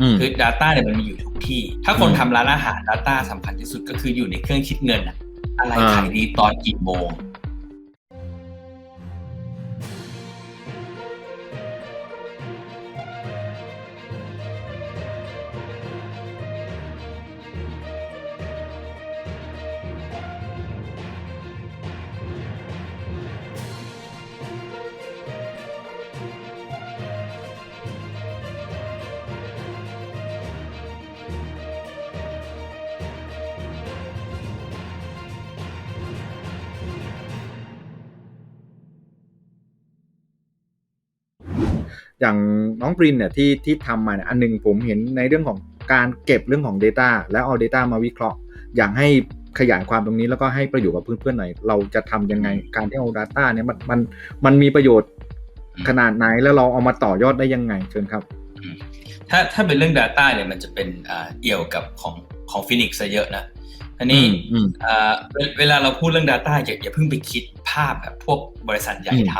อืมคือ Data เนี่ยมันมีอยู่ทุกที่ ถ้าคนทำร้านอาหาร Data สำคัญที่สุดก็คืออยู่ในเครื่องคิดเงินอะอะไรอ่าขายดีตอนกี่โมง อย่างน้องปรินเนี่ยที่ที่ทำมาเนี่ยอันหนึงผมเห็นในเรื่องของการเก็บเรื่องของ Data แล้วเอา Data มาวิเคราะห์ อยากให้ขยายความตรงนี้แล้วก็ให้ประโยชน์กับเพื่อนๆหน่อยเราจะทำยังไงการที่เอา Data เนี่ยมันมันมันมีประโยชน์ขนาดไหนแล้วเราเอามาต่อยอดได้ยังไงเชิญครับ ถ้าถ้าเป็นเรื่อง Data เนี่ยมันจะเป็นอ่าเอี่ยวกับของของฟินิกซ์ซะเยอะนะอันนี้อืมอ่าเวเวลาเราพูดเรื่อง Data อย่าอย่าเพิ่งไปคิดภาพแบบพวกบริษัทใหญ่อืมท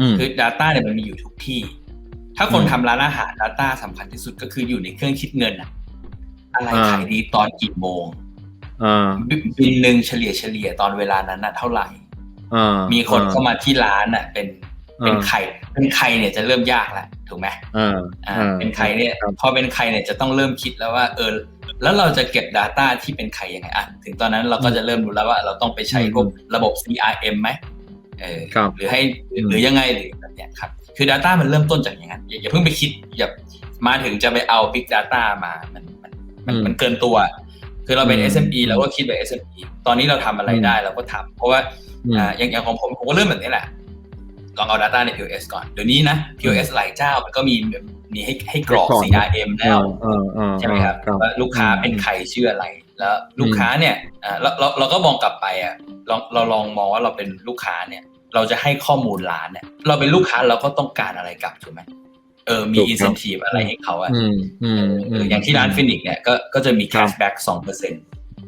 อืมำคือ Data เนี่ยมันมีอยู่ทุกที่ ถ้าคนอืมทำร้านอาหาร Data สำคัญที่สุดก็คืออยู่ในเครื่องคิดเงินอะอะไรอ่าขายดีตอนกี่โมงอ่าบิบินหนึ่งเฉลี่ยเฉลี่ยตอนเวลานั้นน่ะเท่าไหร่อ่ามีคนอ่เข้ามาที่ร้านน่ะ เป็นเป็นอ่าใครเป็นใครเนี่ยจะเริ่มยากแหละถูกไหมอ่าอ่าอ่าเป็นใครเนี่ยครับพอเป็นใครเนี่ยจะต้องเริ่มคิดแล้วว่า เออ แล้วเราจะเก็บ Data ที่เป็นใครยังไงอะถึงตอนนั้นเราก็จะเริ่มรู้แล้วว่า เราต้องไปใช้พวกระบบ CRM ไหมเออครับหรือให้หรืออืมหรือยังไงหรือแบบเนี้ยครับ คือ Data มันเริ่มต้นจากอย่างนั้นอย่าอย่าเพิ่งไปคิดอย่ามาถึงจะไปเอา Big Data มามันมันมันมันเกินตัว คือเราเป็นอืม SME เราก็คิดแบบ SME ตอนนี้เราทำอะไรอืมได้เราก็ทำเพราะว่าอืมอ่าอย่างอย่างของผมผมก็เริ่มแบบนี้แหละลองเอา Data ใน POS ก่อน เดี๋ยวนี้นะ POS หลายเจ้ามันก็มีแบบมีให้ให้กรอกให้กรอก CRM แล้วอ่าอ่าใช่ไหมครับครับว่าลูกค้าเป็นใครชื่ออะไร แล้วลูกค้าเนี่ยอ่าเราเราเราก็มองกลับไปอะเราเราลองมองว่าเราเป็นลูกค้าเนี่ย เราจะให้ข้อมูลร้านเนี่ย เราเป็นลูกค้าเราก็ต้องการอะไรกลับถูกไหมเออมีถูกครับ incentive อะไรให้เขาอะอืมอืมเอออย่างที่ร้านฟินิกเนี่ยก็ก็จะมี cashback สองเปอร์เซ็นต์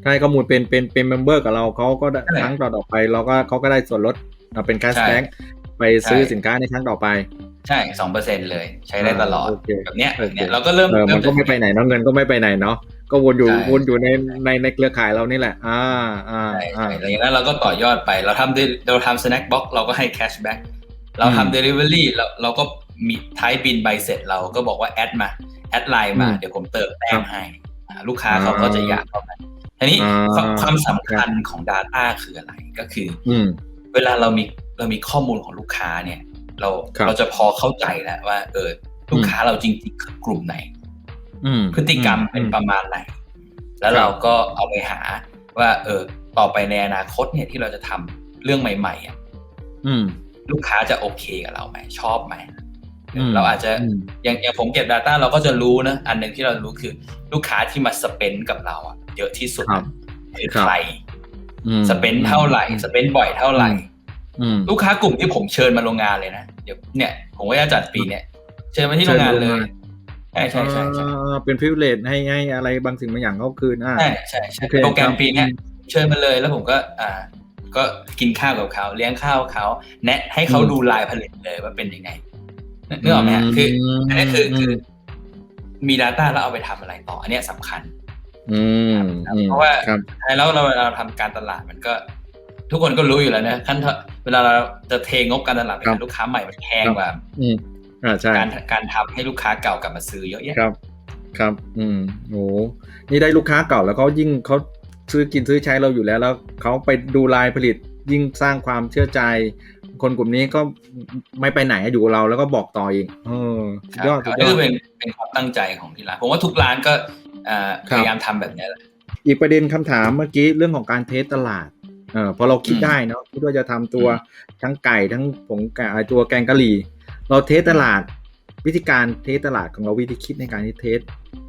ให้ข้อมูลเป็นเป็นเป็นเมมเบอร์กับเราเขาก็ได้ใช่ครั้งต่อต่อไปเราก็เขาก็ได้ส่วนลดอ่าเป็นการใช่แบงไปซื้อใช่สินค้าในครั้งต่อไป ใช่สองเปอร์เซ็นเลย ใช้ได้ตลอดโอเคแบบเนี้ยโอเคเนี่ยเราก็เริ่มเออเริ่มันก็ไม่ไปไหนเนาะเงินก็ไม่ไปไหนเนาะ ก็วนอยู่ใช่วนอยู่ในในในเครือข่ายเรานี่แหละ อ่าอ่าใช่อ่าใช่อะไรอย่างนั้นเราก็ต่อยอดไป เราทำ de- เราทำ snack box เราก็ให้ cashback เราอืมทำ delivery เราเราก็มีท้ายบินใบเสร็จเราก็บอกว่าแอดมาแอดไลน์มาอืมเดี๋ยวผมเติมแต้ครัมบให้อ่าลูกค้าอ่าเขาก็จะอยากเข้ามาทีนี้อ่าความความสำคัญของ Data คืออะไรก็คืออืมเวลาเรามีเรามีข้อมูลของลูกค้าเนี่ย เราครับเราจะพอเข้าใจแล้วว่า เออลูกค้าเราจริงๆคือกลุ่มไหนอืม พฤติกรรมเป็นประมาณไหน แล้วเราก็เอาไปหาว่า เออ ต่อไปในอนาคตเนี่ยที่เราจะทำเรื่องใหม่ๆอะอืมลูกค้าจะโอเคกับเราไหมชอบไหมอืมเราอาจจะอืมอย่างอย่างผมเก็บ Data เราก็จะรู้นะอันหนึ่งที่เรารู้คือ ลูกค้าที่มาสเปนกับเราอะเยอะที่สุดครับคือครับใครอืมสเปนเท่าไหร่สเปนบ่อยเท่าไหร่อืมลูกค้ากลุ่มที่ผมเชิญมาโรงงานเลยนะเดี๋ยวเนี่ย ผมก็จะจัดปีเนี่ยเชิญมาที่โรงงานเลย ใช่ใช่ใช่ใช่อ่าเป็นพิเวเลตให้ให้อะไรบางสิ่งบางอย่างเขาคืนอ่าใช่ใช่ใช่โอเคโปรแกรคมรับปีเนี้ยเชิญมาเลยแล้วผมก็อ่า ก็กินข้าวกับเขาเลี้ยงข้าวเขาแนะให้เขาอืมดูลายผลิตเลยว่าเป็นยังไงนึกออกไหมฮะคืออันนี้คือคือ มี Data แล้วเอาไปทำอะไรต่อ อันเนี้ยสำคัญอืมอืมเพราะว่าครับแล้วเราเราทำการตลาดมันก็ ทุกคนก็รู้อยู่แล้วนะขั้นตอนเวลาเราจะเทงบการตลาดไปครัหาบลูกค้าใหม่มันแพงครับกว่าอืมอ่าใช่ การการทำให้ลูกค้าเก่ากลับมาซื้อเยอะแยะครับ ครับ อืมโหนี่ได้ลูกค้าเก่าแล้วเขายิ่งเขาซื้อกินซื้อใช้เราอยู่แล้ว แล้วเขาไปดูลายผลิตยิ่งสร้างความเชื่อใจ คนกลุ่มนี้ก็ไม่ไปไหนอยู่กับเราแล้วก็บอกต่ออีกเออสุดยอดคสุรับดยนี่อคืดอเป็นเป็นความตั้งใจของที่ร้านผมว่าทุกร้านก็อ่าครัพบยายามทำแบบนี้แหละอีกประเด็นคำถามเมื่อกี้เรื่องของการเทสตลาดเออพอเราคิดอืมได้เนาะคิดว่าจะทำตัวอืมทั้งไก่ทั้งผงไก่ตัวแกงกะหรี่ เราเทสตลาด วิธีการเทสตลาดของเราวิธีคิดในการที่เทส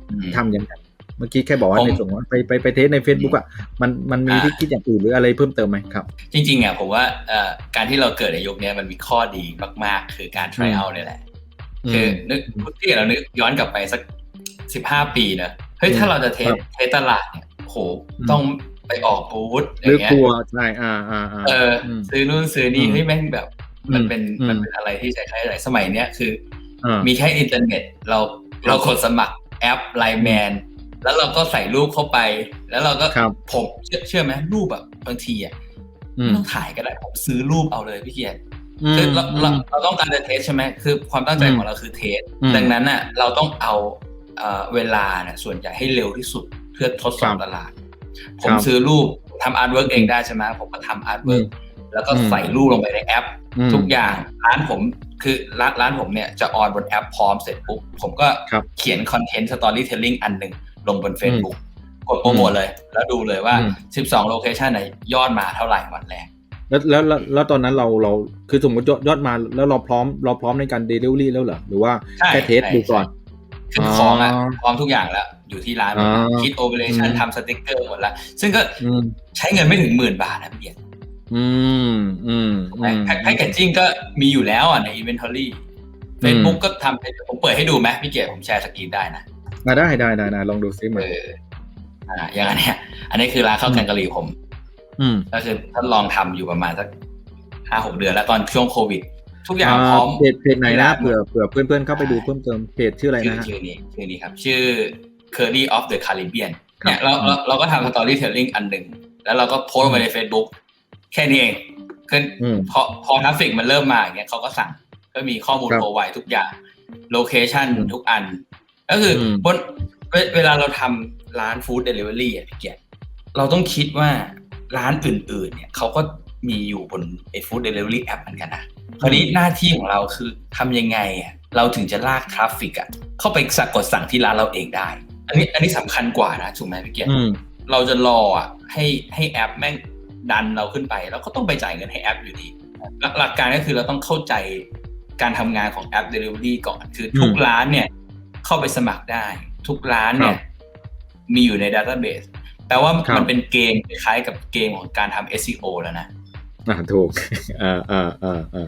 อืมทำยังไงเมื่อกี้แค่บอกว่าผมในส่วนว่าไปไปไปเทสใน Facebook อะมันมันมีอ่าที่คิดอย่างอื่นหรืออะไรเพิ่มเติมไหมครับ จริงๆอะผมว่าเอ่อการที่เราเกิดในยุคนี้มันมีข้อดีมาก ๆ คือการ try อืม out เนี่ยแหละ คือนึกพูดที่เรานึกย้อนกลับไปสักสิบห้าปีนะเฮ้ยอืมถ้าเราจะเทสครับเทสตลาดเนี่ยโหอืมต้องไปออกบูธอหรือย่างเงี้ยกลัวใช่อ่าอ่าอ่าเอออมซื้อนู่นซื้อนี่อืมเฮ้ยแม่งแบบ มันเป็นอืมมันเป็นอะไรที่ใช้ใช้อะไรสมัยเนี้ยคืออ่ามีแค่อินเทอร์เน็ต เราเรากดสมัครแอปไลแมนแล้วเราก็ใส่รูปเข้าไป แล้วเราก็ครับผมเชื่อเชื่อไหมรูปแบบบางทีอะอืไม่มต้องถ่ายก็ได้ผมซื้อรูปเอาเลยพี่เกียรติอืมคือเราเราอืมเราต้องการจะเทสใช่ไหมคือความตั้งใจอืมของเราคือเทสอืมดังนั้นน่ะเราต้องเอาเอ่อเวลาเนี่ยส่วนใหญ่ให้เร็วที่สุดเพื่อทดสอบครับตลาด ผมครับซื้อรูปทำอาร์ตเวิร์กเองได้ใช่ไหมผมก็ทำอาร์ตเวิร์กแล้วก็อืมใส่รูปลงไปในแอปอืม ทุกอย่างร้านผมคือร้านร้านผมเนี่ยจะออนบนแอปพร้อมเสร็จปุ๊บผมก็ครับเขียนคอนเทนต์สตอรี่เทลลิ่งอันหนึ่งลงบน Facebook กดโปรโมทเลย แล้วดูเลยว่าอืม12 โลเคชันไหนยอดมาเท่าไหร่วันแรกแล้วแล้วแล้วแล้วตอนนั้นเราเราคือสมมติยอดยอดมาแล้วเราพร้อมเราพร้อมในการเดลิเวอรี่แล้วเหรอหรือว่าใช่แค่เทสใช่ดูก่อนคืออ๋อของอะพร้อมทุกอย่างแล้วอยู่ที่ร้านหมดแล้วอ๋อคิดโอเปอเรชั่นอืมทำสติกเกอร์หมดแล้วซึ่งก็อืมใช้เงินไม่ถึงหมื่นบาทนะพี่เบียร์ อืมอืมอืมแพ็กเกจจิ้งก็มีอยู่แล้วอะใน Inventory Facebook ก็ทำผมเปิดให้ดูไหมพี่เกียร์ผมแชร์สกรีนได้นะอะได้ได้ได้ได้ลองดูซิเหมืเออนออ่าอย่างนั้นเนี่ยอันนี้คือร้านข้าวแกงกะหรี่ผม อืมก็คือทดลองทำอยู่ประมาณสักห้าหกเดือนแล้วตอนช่วงโควิด ทุกอย่างพร้อมเพจเพจไหนนะเผื่อเผื่อเพื่อนเพื่อนๆเข้าไปดูเพิ่มเติมเพจชื่ออะไรชื่อนะฮะชื่อนี้ชื่อนี้ครับ ชื่อ Curry of the Caribbean ครับเนี่ยเราเราเราก็ทำสตอรี่เทลลิ่งอันหนึ่งแล้วเราก็โพสต์ลงไปใน Facebook แค่นี้เองคืออืมพอพอทราฟฟิกมันเริ่มมาอย่างเงี้ยเขาก็สั่งก็มีข้อมูลครับโปรไวทุกอย่างโลเคชันอืมทุกอัน ก็คืออมบนเวเวลาเราทำร้านฟู้ดเดลิเวอรี่อะพี่เกียรติเราต้องคิดว่าร้านอื่น ๆ เนี่ยเขาก็มีอยู่บนไอ้ฟู้ดเดลิเวอรี่แอปเหมือนกันนะคราวนี้หน้าที่ของเราคือทำยังไงอะเราถึงจะลากทราฟฟิกอะเข้าไปสักกดสั่งที่ร้านเราเองได้ อันนี้อันนี้สำคัญกว่านะถูกไหมพี่เกียรติอืมเราจะรออะให้ให้แอปแม่ง ดันเราขึ้นไปแล้วก็ต้องไปจ่ายเงินให้แอปอยู่ดีหลักหลักการก็คือเราต้องเข้าใจการทำงานของแอป Delivery ก่อน คือทุกอืมร้านเนี่ยเข้าไปสมัครได้ ทุกร้านเนี่คยรับมีอยู่ในดัต a b เบสแปลว่าครับมันเป็นเกมคล้ายๆกับเกมของการทำ SEO แล้วนะอ่าถูกเออเออเออเออ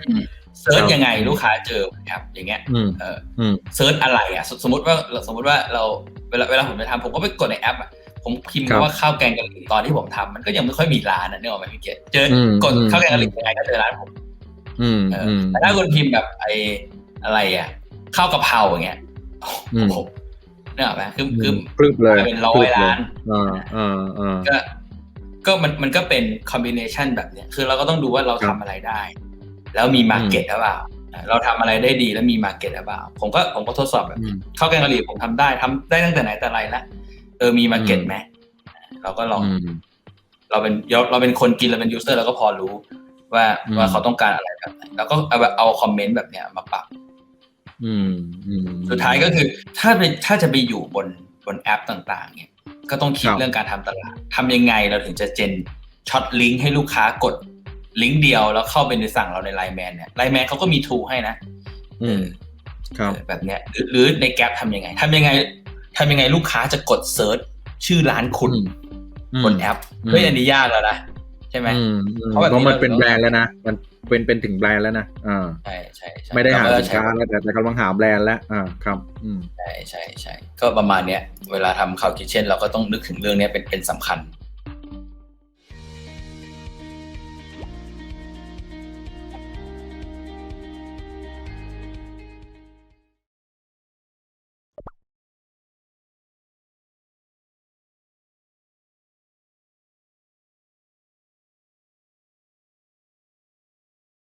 เซิร์ชครับยังไงลูกค้าเจอแอปอย่างเงี้ยอืมเอออืมเซิร์ชอะไรอะสสมมติว่าสมมติว่าเราเวลาเวลาผมไปทำผมก็ไปกดในแอปอะ ผมพิมพ์ครับว่าข้าวแกงกะหรี่ตอนที่ผมทำมันก็ยังไม่ค่อยมีร้านนะนึกออกไหมพี่เกดเจออมกดอืมข้าวแกงกะหรี่ยังไงก็เจอร้านผมอืมเอออืมแต่ถ้าคุณพิมพ์แบบไอ้อะไรอะข้าวกะเพราอย่างเงี้ยอืโอ้มโหนึกออกไหมคือคือพรึบเลยเป็นร้อยพบเลล้านอ่าอ่าอ่าก็ก็มันมันก็เป็นคอมบิเนชันแบบเนี้ยคือเราก็ต้องดูว่าเราครัทำบอะไรได้ แล้วมีมาเก็ตหรือเปล่าเราทำอะไรได้ดีแล้วมีมาเก็ตหรือเปล่าผมก็ผมก็ทดสอบแบบอืมข้าวแกงกะหรี่ผมทำได้ทำได้ตั้งแต่ไหนแต่ไรแล้ว เออมีมาเก็ตอืมไหมเราก็ลองอืมเราเป็นเราเราเป็นคนกินเราเป็นยูเซอร์เราก็พอรู้ ว่าอืมว่าเขาต้องการอะไรแบบไหนแล้วก็เอาแบบเอาคอมเมนต์แบบเนี้ยมาปรับอืมอืมสุดท้ายก็คือ ถ้าไปถ้าจะไปอยู่บนบนแอปต่าง ๆ เนี่ย ก็ต้องคิดครับเรื่องการทำตลาดทำยังไงเราถึงจะเจนช็อตลิงก์ให้ลูกค้ากดลิงก์เดียวแล้วเข้าไปในสั่งเราในไลน์แมนเนี่ยไลน์แมนเขาก็มีทูให้นะ อืม ครับเออแบบเนี้ยหรือหรือในแกลบทำยังไงทำยังไง ทำยังไงลูกค้าจะกดเซิร์ชชื่อร้านคุณอืมบนแอปอืมเฮ้ยอันนี้ยากแล้วนะใช่ไหมอืมอืมเพราะแบบนี้เพราะมันเป็นเราแบรนด์แล้วนะมันเป็นเป็นถึงแบรนด์แล้วนะอ่าใช่ใช่ใช่ไม่ได้หาเรก็สินค้าใช้แล้วแต่แต่กำลังหาแบรนด์แล้วอ่าครับอืมใช่ใช่ใช่ก็ประมาณเนี้ย เวลาทำข่าวคิเช่น เราก็ต้องนึกถึงเรื่องเนี้ยเป็นเป็นสำคัญ